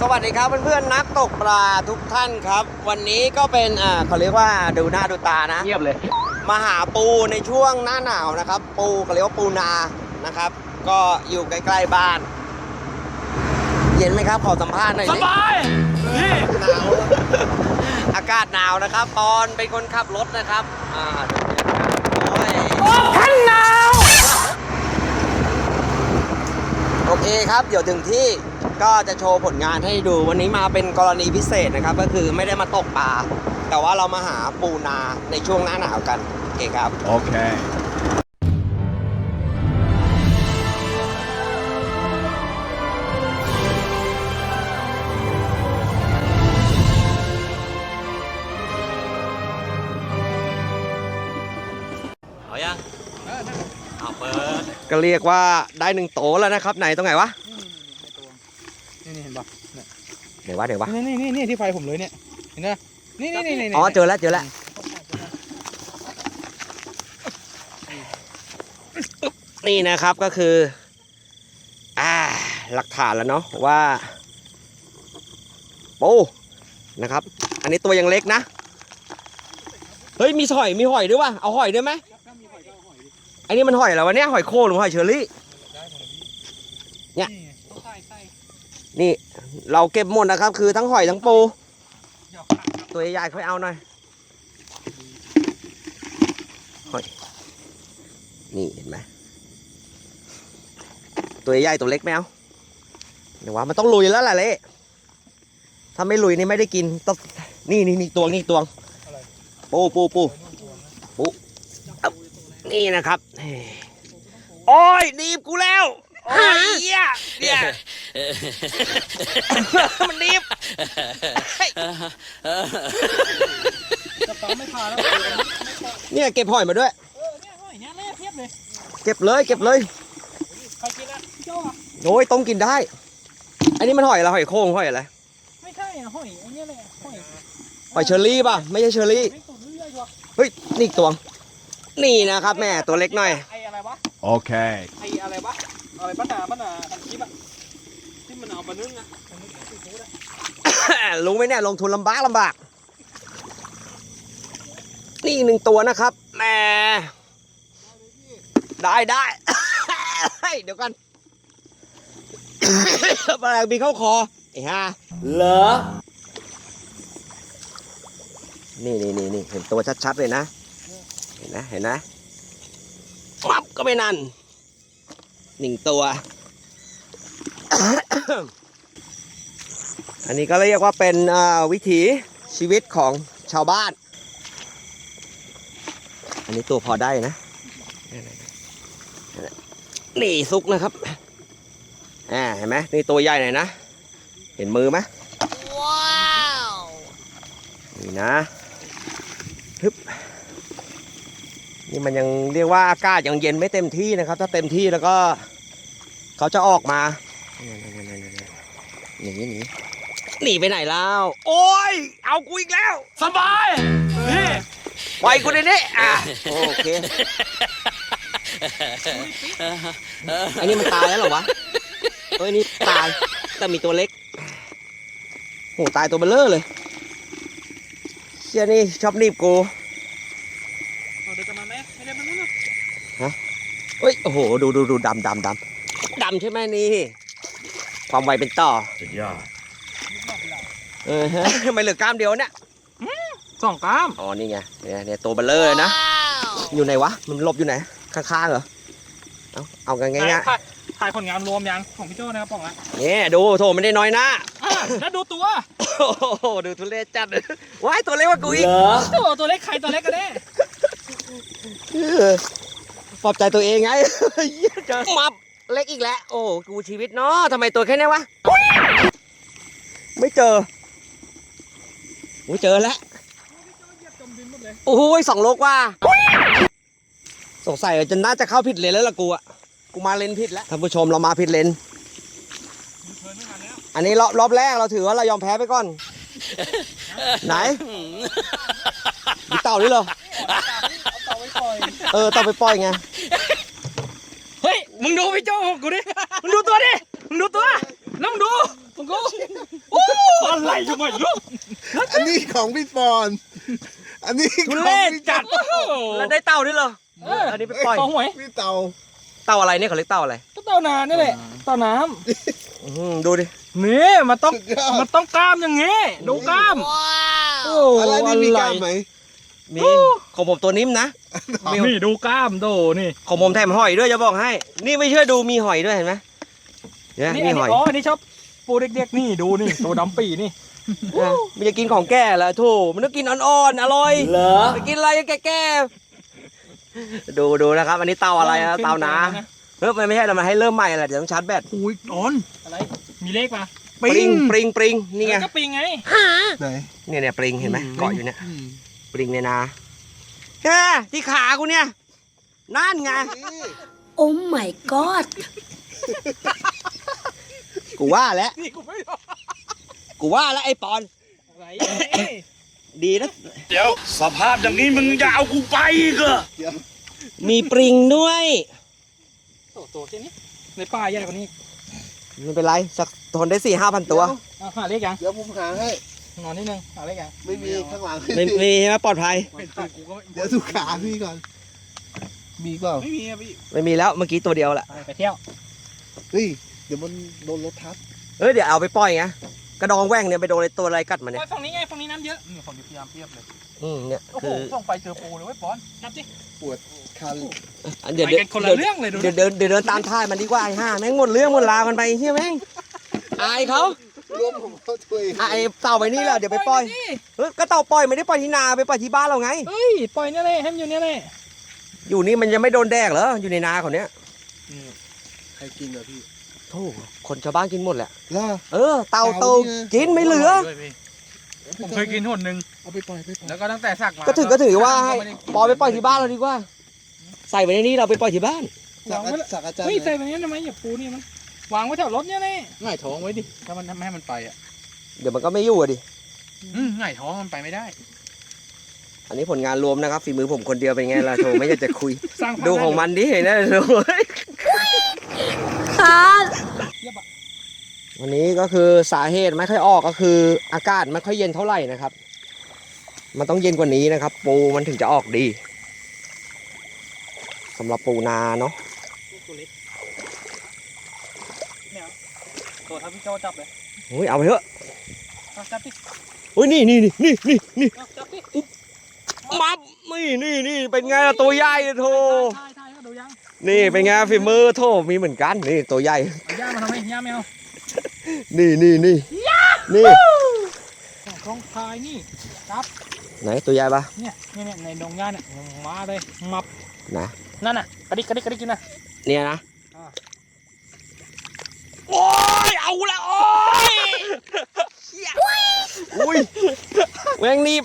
สวัสดีครับเพื่อนๆนักตกปลาทุกท่านครับ วันนี้ก็เป็นอ่าเขาเรียกว่าดูหน้าดูตานะ เงียบเลย มาหาปูในช่วงหน้าหนาวนะครับ ปูเขาเรียกว่าปูนานะครับ ก็อยู่ใกล้ๆบ้าน เย็นไหมครับขอสัมภาษณ์หน่อยสสิบายนี่หนาวอากาศหนาวนะครับปอนเป็นคนขับรถนะครับ อ่าโอ้ย ขันหนาว โอเคครับ เดี๋ยวถึงที่ก็จะโชว์ผลงานให้ดู วันนี้มาเป็นกรณีพิเศษนะครับ ก็คือไม่ได้มาตกปลาแต่ว่าเรามาหาปูนาในช่วงหน้าหนาวกัน โอเคครับ โอเค เรียกว่าได้หนึ่งโตแล้วนะครับไหนตรงไหนวะนี่นี่เห็นปะไหนวะไหนวะนี่นี่นี่นี่ที่ไฟผมเลยเนี่ยเห็นไหมนี่นี่นี่นี่อ๋อเจอแล้วเจอแล้วนี่นะครับก็คืออ่าหลักฐานแล้วเนาะว่าปูนะครับ อันนี้ตัวยังเล็กนะ เฮ้ยมีหอยมีหอยด้วยวะเอาหอยด้วยไหม อันนี้มันหอยอะไรวะเนี่ยหอยโคหรือหอยเชอรี่ เนี่ย ใส่ใส่นี่เราเก็บหมดนะครับ คือทั้งหอยทั้งปู หยอกขาดครับตัวใหญ่ๆค่อยเอาหน่อยหอยนี่เห็นไหมตัวใหญ่ตัวเล็กแมวเดี๋ยวว่ามันต้องลุยแล้วแหละเละถ้าไม่ลุยนี่ไม่ได้กินต้องนี่นี่นี่ตวงนี่ตวงปูปูปูปูเอา นี่นะครับเฮ้ยโอ้ยหนีบกูแล้วโอ้ยเหี้ยเนี่ยมันหนีบจะปั๊มไม่พาแล้วเนี่ยเก็บหอยมาด้วย เออเนี่ยห้อยเนี่ยแร่เทียบเลยเก็บเลย เก็บเลยใครกินอะพี่โจ้อะโอ้ยต้มกินได้ อันนี้มันหอยอะไรหอยโข่งหอยอะไรไม่ใช่อะห้อยไอ้เนี่ยแหละห้อยหอยเชอรี่ป่ะไม่ใช่เชอรี่ไม่ตุ่นเรื่อยๆว่ะเฮ้ยนี่อีกตัวง นี่นะครับแม่ตัวเล็กหน่อย ไอ้อะไรวะ Okay. ไอ้อะไรวะ อะไรป้าหนาป้าหนาอันคลิปอะที่มันเอามานึ่งอะมันนึ่งซีฟู้ดอะรู้ไหมเนี่ยลงทุนลำบากลำบาก นี่อีกหนึ่งตัวนะครับแหม่ได้ได้เฮ้ยเดี๋ยวกันแมลงบินเข้าคอไอ้ห่าเหรอ นี่นี่นี่นี่เห็นตัวชัดๆเลยนะเห็ นนะเห็นนะมับก็ไม่นั่นหนึ่งตัว อันนี้ก็เรียกว่าเป็นอ่าวิถีชีวิตของชาวบ้าน อันนี้ตัวพอได้นะ นี่ซุกนะครับอ่าเห็นไหมนี่ตัวใหญ่หน่อยนะ เห็นมือไหมว้าว นี่นะฮึบ นี่มันยังเรียกว่าอากาศยังเย็นไม่เต็มที่นะครับ ถ้าเต็มที่แล้วก็เขาจะออกมาหนีหนีหนีไปไหนแล้วโอ้ยเอากูอีกแล้ว สบายนี่ปล่อยกูในนี้อะโอเคอันนี้มันตายแล้วเหรอวะเอ้ยนี่ตายแต่มีตัวเล็กโหตายตัวเบลเลอร์เลยเชี่ยนี่ชอบหนีบกู เอาเดี๋ยวจะ มาไหมไม่ได้มานู่นนะเฮ้ย โอ้โห ดูดูดูดำดำดำดำใช่ไหมนี่ ความไวเป็นต่อ สุดยอด เออฮะทำไมเหลือกล้ามเดียวเนี่ยสองกล้าม อ๋อ นี่ไง เนี่ยเนี่ยตัวเบลเลอร์เลยนะ อยู่ไหนวะ มันหลบอยู่ไหน ข้างๆเหรอ เอาเอากันง่ายถ่ายถ่ายผลงานรวมยังของพี่โจ้นะครับป่องละๆเนี่ยดูโถไม่ได้น้อยหน้าอะแล้วดูตัว โอ้โห ดูทุเรศจัดว้ายตัวเล็กกว่ากูอีกตัวตัวเล็กใครตัวเล็กกันแน่เออ ปลอบใจตัวเองไงเหี้ยเจอมับเล็กอีกแล้ว โอ้กูชีวิตเนาะทำไมตัวแค่เนี้ยวะ ไม่เจอโอ้เจอแล้วจมดินหมดเลยโอ้ยสองโลกว่า สงสัยจะน่าจะเข้าผิดเลนแล้วล่ะกูอะกูมาเลนผิดแล้วท่านผู้ชมเรามาผิดเลนมีเทิร์นไม่ทันแล้วอันนี้รอบรอบแรกเราถือว่าเรายอมแพ้ไปก่อน ไหนมีเต่าด้วยเหรอ เออเต่าไปปล่อยไง เฮ้ย มึงดูพี่โจ้ของกูดิ มึงดูตัวดิ มึงดูตัว แล้วมึงดูของกูอะไรทำไมลูกอันนี้ของพี่ปอน อันนี้ทุของเรศพี่จัดแล้วได้เต่าด้วยเหรอเอออันนี้ไปปล่อยต่อหวยพี่เตาเต่าอะไรเนี่ยเขาเรียกเต่าอะไร ก็เต่านานี่แหละ เต่าน้อื้อหือดูดิำนี่มันต้องสุดยอมัดนต้องกล้ามอย่างงี้ ดูกล้ามโอ้อะไรนี่มีกล้ามไหม มีของผมตัวนิ่มนะมีนี่ดูกล้ามดูนี่ของผมแถมหอยด้วยจะบอกให้ นี่ไม่เชื่อดูมีหอยด้วยเห็นไหมเนี่ยนี่มีอันหนี้อยอ๋ออันนี้ชอบปูเด็กๆนี่ดูนี่ตัวดำปีนี่นะมันจะกินของแก่เหรอโถูมันต้องกินอ่อนๆอร่อยเหรอไปกินอะไรแก่ๆดูดูนะครับ อันนี้เต่าอะไรนะเต่านาเฮ้ยมันไม่ใช่เรามาให้เริ่มใหม่แหละเดี๋ยวต้องชาร์จแบตอุ้ยตอนอะไรมีเลขมาปริงปริงปริงนี่ไงแล้วก็ปิงไงไหนเนี่ยเนี่ยปริงเห็นไหมเกาะอยู่เนี่ยอืม ปริงเนี่ยนะแค่ที่ขากูเนี่ย นั่นไงนี่ Oh my god กูว่าแล้วนี่กูไม่รู้กูว่าแล้วไอ้ปอน อะไรดีนะ เดี๋ยว สภาพอย่างนี้มึงจะเอากูไปอีกเหรอมีปริงด้วย โอ้ตัวแค่นี้ ในป่าใหญ่กว่านี้ไม่เป็นไร สักทนได้สี่ห้าพันตัวอะหาเลขยัง เดี๋ยวผมหาให้ นอนนิดนึงหาเลขยังไม่มีข้างหลังไม่มีใช่ไหมปลอดภัย เดี๋ยวดูขาพี่ก่อน มีเปล่าไม่มีอะพี่ไม่มีแล้วเมื่อกี้ตัวเดียวแหละไปไปเที่ยวเฮ้ยเดี๋ยวมันโดนรถทับเอ้ยเดี๋ยวเอาไปปล่อยไงกระดองแหว่งเนี่ยไปโดนไอ้ตัวอะไรกัดมันเนี่ยโอ้ยฝั่งนี้ไงฝั่งนี้น้ำเยอะนี่ฝั่งนี้พยายามเทียบเลยอืมเนี่ยโอ้โหคือส่งไปเจอปูเลยเว้ยปอนนับสิคันอันเดี๋ยวไปเดี๋ยวกันคนละเดี๋ยวเรื่องเลยดูเดี๋ยวเดินเดี๋ยวเดินตามท่ายมันดีกว่าไอ้ห่าแม่งหมดเรื่องหมดราวกันไปเฮียแม่งอายเขา รวมผมเข้าถ้วยอะไอ้เต่าไปนี่แหละเดี๋ยวไปปล่อยเฮ้ยก็เต่าปล่อยไม่ได้ปล่อยที่นาไปปล่อยที่บ้านเราไง เฮ้ยปล่อยเนี่ยเลยให้มันอยู่เนี่ยเลยอยู่นี่มันยังไม่โดนแดกเหรออยู่ในนาเขาเนี้ยใครกินอะพี่โธ่คนชาวบ้านกินหมดแหละล่าเออเต่าเต่าเต่านี่ไงกินไม่เหลือผมเคยกินหนหนึ่งเอาไปปล่อยไปปล่อยแล้วก็ตั้งแต่สักมาก็ถือก็ถือว่าให้ปล่อยไปปล่อยที่บ้านเราดีกว่า ใส่ไว้ในนี้เราไปปล่อยที่บ้าน สักอาสักอาจารย์เฮ้ยไหนใส่แบบนี้ทำไมอย่าปูนี่มัน วางไว้แถวรถเนี่ยเลยง่ายท้องไว้ดิถ้ามันไม่ให้มันไปอะเดี๋ยวมันก็ไม่อยู่อะดิ อืมง่ายท้องมันไปไม่ได้ อันนี้ผลงานรวมนะครับฝีมือผมคนเดียวเป็นไงล่ะโธ่ไม่อยากจะคุย สร้างภาพดูของมันดิเห็นไหมโธ่คันวันนี้ก็คือสาเหตุไม่ค่อยออกก็คืออากาศไม่ค่อยเย็นเท่าไหร่นะครับ มันต้องเย็นกว่านี้นะครับ ปูมันถึงจะออกดีสำหรับปูนาเนาะ ตัวเล็กเนี่ยตัวทับ พี่โจจับเลยโอ้ยเอาไปเถอะเอาจับดิโอ้ยนี่นี่นี่นี่นี่นี่เอาจับดิมับนี่นี่นี่เป็นไงล่ะตัวใหญ่โธ่ถ่ายถ่ายก็ดูยังนี่เป็นไงฝีมือโธ่มีเหมือนกันนี่ตัวใหญ่เอาย่ามาทำไมย่าไม่เอานี่นี่นี่นี่ของทายนี่ไหนตัวใหญ่ปะเนี่ยเนี่ยเนี่ยในดงหญ้าเนี่ยมาเลยมับนะนั่นน่ะกระดิกกระดิกกระดิกกินนะเนี่ยนะ อ่า โอ้ยเอาละโอ้ยอุ้ย แมงนี่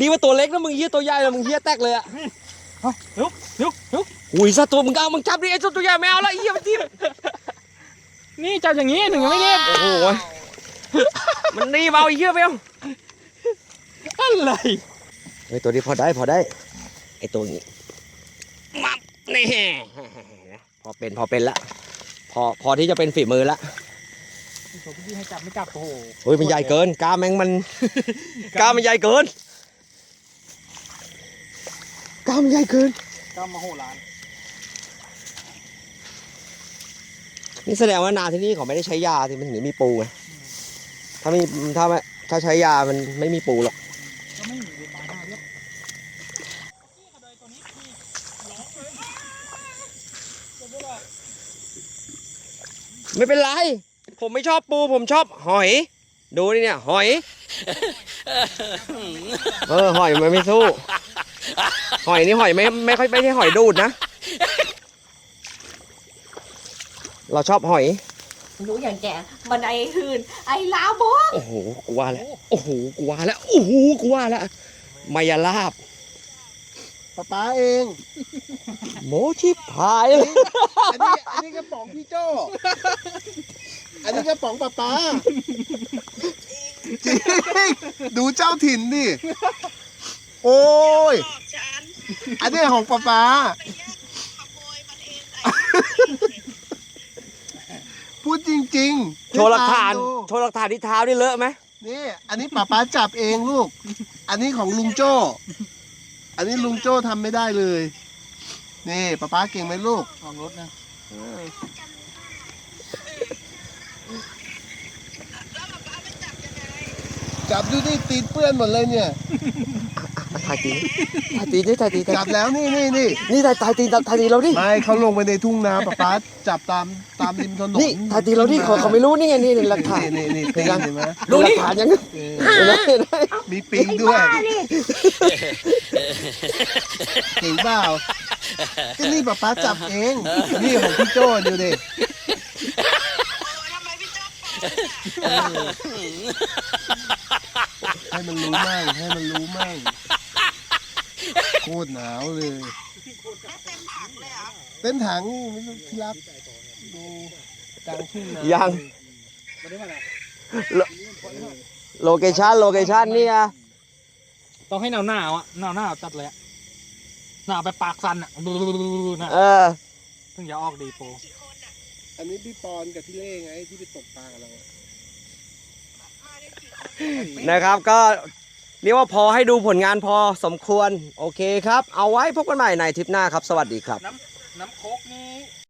ดีว่าตัวเล็กนะมึงเฮียตัวใหญ่แล้วมึงเฮียแตกเลยอะลุกลุกลุกอุ้ยสัตว์ตัวมึงเอามึงจับดิไอ้ตัวใหญ่ไม่เอาละไอ้เฮียมันทิ่มนี่จับอย่างนี้ถึงยังไม่เรียบโอ้โหมันนี่เบาไอ้เฮียไม่เอาอะไรเฮ้ยตัวนี้พอได้พอได้ไอ้ตัวนี้มับนี่พอเป็นพอเป็นละพอพอที่จะเป็นฝีมือละ โถพี่ให้จับไม่จับโอ้โหเฮ้ยมันใหญ่เกินกล้ามแมงมัน กล้ามมันใหญ่เกินกล้ามมันใหญ่เกินกำมาโหฬารนี่แสดงว่านาที่นี่เขาไม่ได้ใช้ยาที่มันถึงได้มีปูไงถ้ามีถ้าไม่ถ้าใช้ยามันไม่มีปูหรอกก็ไม่มีเวลาหน้าเรียบนี่กระโดยตัวนี้นี่ร้องเลยจะดูว่าไม่เป็นไร ผมไม่ชอบปูผมชอบหอย ดูนี่เนี่ย หอย เออหอยมันไม่สู้ หอยนี่หอยไม่ไม่ค่อยไม่ใช่หอยดูดนะ เราชอบหอย รู้อย่างแกมันไอหืนไอลาบกโอ้โหกูว่าแล้วโอ้โหกูว่าแล้วโอ้โหกูว่าแล้วมายาลาบป๊าป๊าเอง โมชิบหายเลย อันนี้อันนี้กระป๋องพี่โจ อันนี้กระป๋องป๊าป๊าจริงดูเจ้าถิ่นดิโอ้ยอันนี้ของป๊าป๊าพูดจริงโชว์หลักฐาน ดูโชว์หลักฐานที่เท้านี่เลอะไหมนี่ อันนี้ป้าป้าจับเองลูก อันนี้ของลุงโจ้ อันนี้ลุงโจ้ทำไม่ได้เลย นี่ป้าป้าเก่งไหมลูกออกรถนะจั บดูนี่ตีนเปื้อนหมดเลยเนี่ย ถ่ายตีนถ่ายตีนนี่ถ่ายตีนจับแล้วนี่นี่นี่นี่ถ่ายถ่ายตีนถ่ายตีนเราดิ ไม่เขาลงไปในทุ่งนาป้าป้าจับตามตามริมถนนนี่ถ่ายตีนเราดิเขาเขาไม่รู้นี่ไงนี่นี่หลักฐานนี่นี่นี่ตีนเห็นไหมดูหลักฐานยังเออเห็นไหมเห็นไหมมีปิงด้วยเก่งเปล่าก็นี่ป้าป้าจับเอง นี่ของพี่โจ้ดูดิ ให้มันรู้มั่งให้มันรู้มั่งโคตรหนาวเลยเต็มถังนี่ไม่ต้องที่รับดูกลางทุ่งนายัง โลเคชั่นโลเคชั่นนี่อะต้องให้หนาวหนาวๆอะหนาวหนาวๆจัดเลยอะหนาวไปปากสั่นอะดูๆๆๆนะเออ ถึงจะออกดีโปรอันนี้พี่ปอนกับพี่เล่ไงที่ไปตกปลากับเราอะ นะครับก็เรียกว่าพอให้ดูผลงานพอสมควร โอเคครับ เอาไว้พบกันใหม่ในทริปหน้าครับ สวัสดีครับ น้ำน้ำโคกนี้